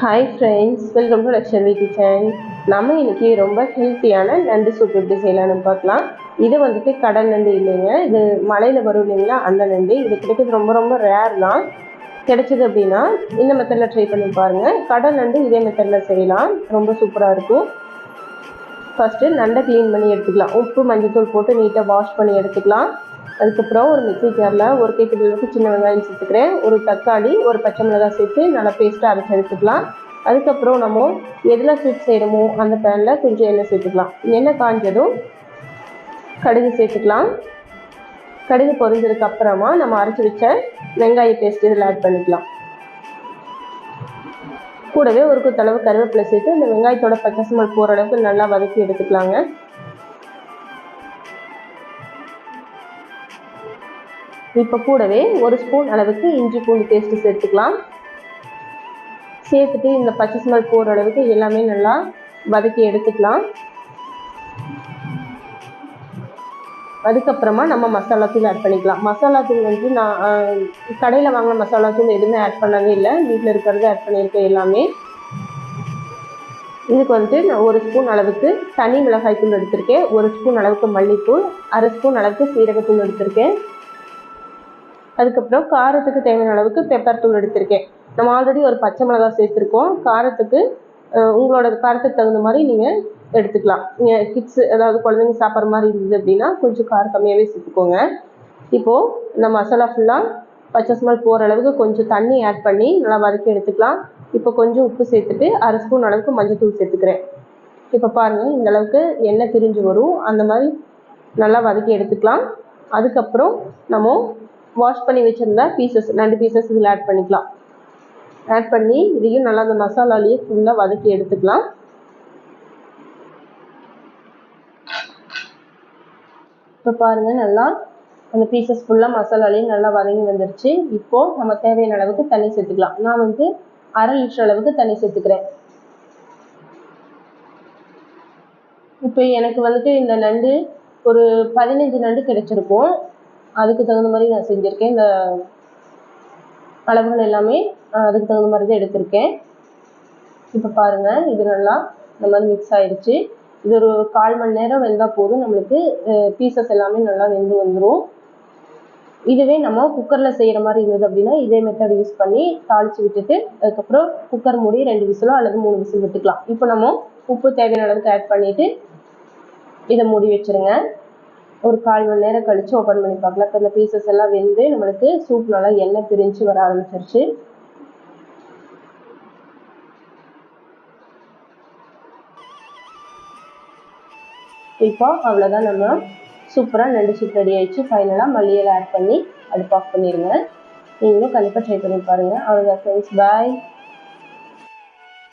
Hi friends welcome to Laksharvi kitchen நம்ம இன்றைக்கி ரொம்ப ஹெல்த்தியான நண்டு சூப் எப்படி செய்யலாம்னு பார்க்கலாம். இது வந்துட்டு கடல் நண்டு இல்லைங்க. இது மலையில் வரும் இல்லைங்களா? அந்த நண்டு. இது கிடைக்கிறது ரொம்ப ரொம்ப ரேர் தான். கிடைச்சது அப்படின்னா இந்த மெத்தடில் ட்ரை பண்ணி பாருங்கள் கடல் நண்டு இதே மெத்தடில் செய்யலாம். ரொம்ப சூப்பராக இருக்கும். ஃபஸ்ட்டு நண்டை க்ளீன் பண்ணி எடுத்துக்கலாம். உப்பு மஞ்சள் தூள் போட்டு நீட்டாக வாஷ் பண்ணி எடுத்துக்கலாம். அதுக்கப்புறம் ஒரு மிக்ஸி ஜாரில் ஒரு கேக்கு அளவுக்கு சின்ன வெங்காயம் சேர்த்துக்கிறேன். ஒரு தக்காளி ஒரு பச்சை மிளகாய் சேர்த்து நல்லா பேஸ்ட்டாக அரைச்சி எடுத்துக்கலாம். அதுக்கப்புறம் நம்ம எதில் ஸ்வீட் செய்கிறோமோ அந்த பேனில் கொஞ்சம் எண்ணெய் சேர்த்துக்கலாம். எண்ணெய் காஞ்சதும் கடுகு சேர்த்துக்கலாம். கடுகு பொரிஞ்சதுக்கு அப்புறமா நம்ம அரைச்சி வச்ச வெங்காய பேஸ்ட் இதில் ஆட் பண்ணிக்கலாம். கூடவே ஒரு குத்தளவு கருவேப்பிலை சேர்த்து இந்த வெங்காயத்தோட பச்சை ஸ்மெல் போகிற அளவுக்கு நல்லா வதக்கி எடுத்துக்கலாங்க. இப்போ கூடவே ஒரு ஸ்பூன் அளவுக்கு இஞ்சி பூண்டு பேஸ்ட்டு சேர்த்துக்கலாம். சேர்த்துட்டு இந்த பச்சை ஸ்மெல் போகிற அளவுக்கு எல்லாமே நல்லா வதக்கி எடுத்துக்கலாம். அதுக்கப்புறமா நம்ம மசாலா தூள் ஆட் பண்ணிக்கலாம். மசாலா தூள் வந்து நான் கடையில் வாங்கின மசாலா தூள் எதுவுமே ஆட் பண்ணவே இல்லை. வீட்டில் இருக்கிறத ஆட் பண்ணியிருக்கேன் எல்லாமே. இதுக்கு வந்துட்டு நான் ஒரு ஸ்பூன் அளவுக்கு தனி மிளகாய் தூள் எடுத்திருக்கேன். ஒரு ஸ்பூன் அளவுக்கு மல்லித்தூள் அரை ஸ்பூன் அளவுக்கு சீரகத்தூள் எடுத்திருக்கேன். அதுக்கப்புறம் காரத்துக்கு தேவையான அளவுக்கு பெப்பர் தூள் எடுத்திருக்கேன். நம்ம ஆல்ரெடி ஒரு பச்சை மிளகாய் சேர்த்துருக்கோம். காரத்துக்கு உங்களோட காரத்துக்கு தகுந்த மாதிரி நீங்கள் எடுத்துக்கலாம். நீங்கள் கிட்ஸு அதாவது குழந்தைங்க சாப்பிட்ற மாதிரி இருந்தது அப்படின்னா கொஞ்சம் காரம் கம்மியாகவே சேர்த்துக்கோங்க. இப்போது இந்த மசாலா ஃபுல்லாக பச்சை ஸ்மெல் போகிற அளவுக்கு கொஞ்சம் தண்ணி ஆட் பண்ணி நல்லா வதக்கி எடுத்துக்கலாம். இப்போ கொஞ்சம் உப்பு சேர்த்துட்டு அரை ஸ்பூன் அளவுக்கு மஞ்சத்தூள் சேர்த்துக்கிறேன். இப்போ பாருங்கள் இந்த அளவுக்கு எண்ணெய் பிரிஞ்சு வரும். அந்த மாதிரி நல்லா வதக்கி எடுத்துக்கலாம். அதுக்கப்புறம் நம்ம வாஷ் பண்ணி வச்சுருந்தா பீசஸ் ரெண்டு பீசஸ் இதில் ஆட் பண்ணிக்கலாம். ஆட் பண்ணி இதையும் நல்லா அந்த மசாலாலேயே ஃபுல்லாக வதக்கி எடுத்துக்கலாம். இப்போ பாருங்கள் நல்லா அந்த பீசஸ் ஃபுல்லாக மசாலாலேயும் நல்லா வதங்கி வந்துருச்சு. இப்போது நம்ம தேவையான அளவுக்கு தண்ணி சேர்த்துக்கலாம். நான் வந்து அரை லிட்டர் அளவுக்கு தண்ணி சேர்த்துக்கிறேன். இப்போ எனக்கு வந்துட்டு இந்த நண்டு ஒரு பதினஞ்சு நண்டு கிடைச்சிருக்கும். அதுக்கு தகுந்த மாதிரி நான் செஞ்சுருக்கேன். இந்த அளவுகள் எல்லாமே அதுக்கு தகுந்த மாதிரி தான் எடுத்திருக்கேன். இப்போ பாருங்கள் இது நல்லா இந்த மாதிரி மிக்ஸ் ஆயிடுச்சு இது ஒரு கால் மணி நேரம் வெந்தால் போதும். நம்மளுக்கு பீசஸ் எல்லாமே நல்லா வெந்து வந்துடும் இதுவே நம்ம குக்கரில் செய்கிற மாதிரி இருந்தது அப்படின்னா இதே மெத்தட் யூஸ் பண்ணி தாளித்து விட்டுட்டு அதுக்கப்புறம் குக்கர் மூடி ரெண்டு விசிலோ அல்லது மூணு விசில் விட்டுக்கலாம். இப்போ நம்ம உப்பு தேவையான அளவுக்கு ஆட் பண்ணிவிட்டு இதை மூடி வச்சுருங்க. ஒரு கால் மணி நேரம் கழித்து ஓப்பன் பண்ணி பார்க்கலாம். இப்போ இந்த பீசஸ் எல்லாம் வெந்து நம்மளுக்கு சூப் நல்லா எண்ணெய் பிரிஞ்சு வர ஆரம்பிச்சிருச்சு. இப்போ அவ்வளோதான் நம்ம சூப்பராக நண்டு சூப் ரெடி ஆயிடுச்சு. ஃபைனலாக மல்லியில் ஆட் பண்ணி அடுப்பு ஆஃப் பண்ணிடுங்க நீங்களும் கண்டிப்பாக ட்ரை பண்ணி பாருங்கள் அவ்வளோதான் ஃப்ரெண்ட்ஸ் பாய்